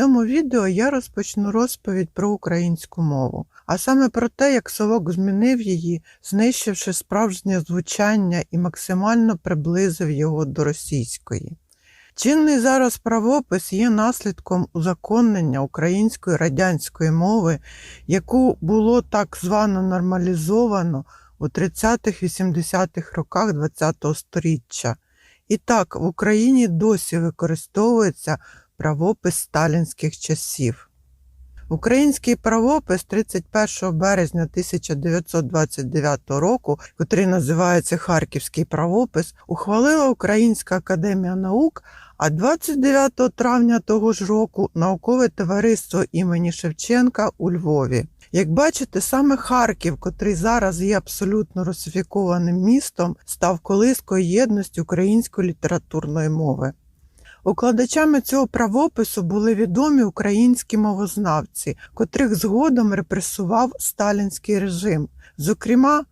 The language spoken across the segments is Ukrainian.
цьому відео я розпочну розповідь про українську мову, а саме про те, як совок змінив її, знищивши справжнє звучання і максимально приблизив його до російської. Чинний зараз правопис є наслідком узаконення української радянської мови, яку було так звано нормалізовано у 30-80-х роках ХХ століття. І так, в Україні досі використовується правопис сталінських часів. Український правопис 31 березня 1929 року, котрий називається Харківський правопис, ухвалила Українська академія наук, а 29 травня того ж року наукове товариство імені Шевченка у Львові. Як бачите, саме Харків, котрий зараз є абсолютно русифікованим містом, став колискою єдності української літературної мови. Укладачами цього правопису були відомі українські мовознавці, котрих згодом репресував сталінський режим, зокрема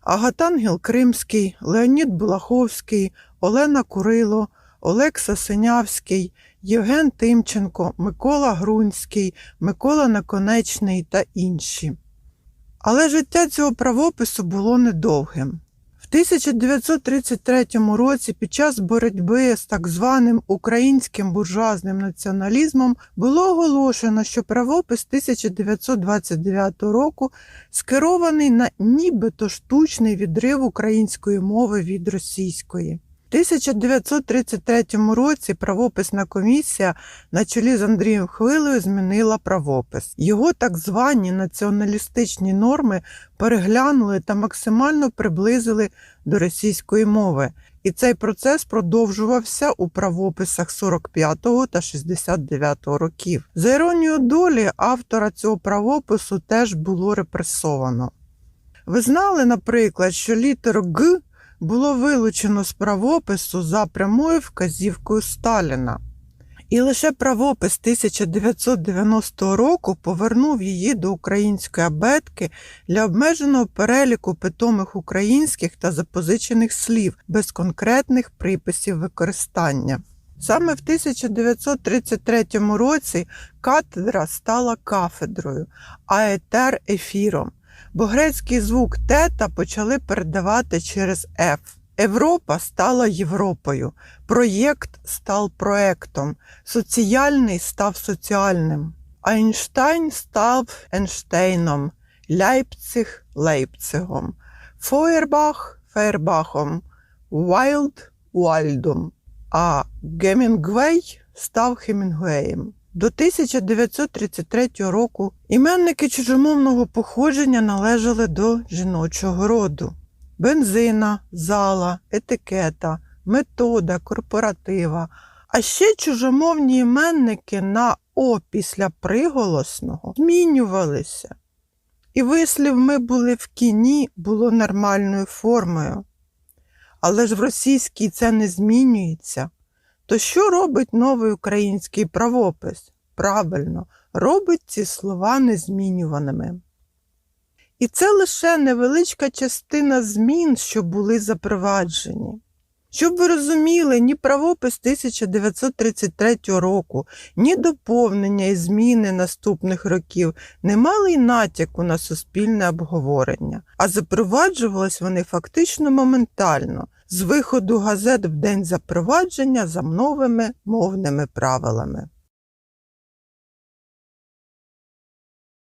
Агатангел Кримський, Леонід Булаховський, Олена Курило, Олекса Синявський, Євген Тимченко, Микола Грунський, Микола Наконечний та інші. Але життя цього правопису було недовгим. В 1933 році під час боротьби з так званим українським буржуазним націоналізмом було оголошено, що правопис 1929 року скерований на нібито штучний відрив української мови від російської. В 1933 році правописна комісія на чолі з Андрієм Хвилею змінила правопис. Його так звані націоналістичні норми переглянули та максимально приблизили до російської мови. І цей процес продовжувався у правописах 45-го та 69-го років. За іронією долі автора цього правопису теж було репресовано. Ви знали, наприклад, що літеру Г було вилучено з правопису за прямою вказівкою Сталіна. І лише правопис 1990 року повернув її до української абетки для обмеженого переліку питомих українських та запозичених слів без конкретних приписів використання. Саме в 1933 році катедра стала кафедрою, а етер ефіром бо грецький звук тета почали передавати через F. Європа стала Європою, проєкт став проектом, соціальний став соціальним, Айнштайн став Ейнштейном, Ляйпциг Лейпцигом, Фойербах Фейербахом, Уайлд Уальдом, а Гемінгвей став Хемінгуеєм. До 1933 року іменники чужомовного походження належали до жіночого роду: бензина, зала, етикета, метода, корпоратива. А ще чужомовні іменники на О після приголосного змінювалися. І вислів ми були в кіні було нормальною формою. Але ж в російській це не змінюється. То що робить новий український правопис? Правильно, робить ці слова незмінюваними. І це лише невеличка частина змін, що були запроваджені. Щоб ви розуміли, ні правопис 1933 року, ні доповнення і зміни наступних років не мали й натяку на суспільне обговорення, а запроваджувались вони фактично моментально з виходу газет в день запровадження за новими мовними правилами.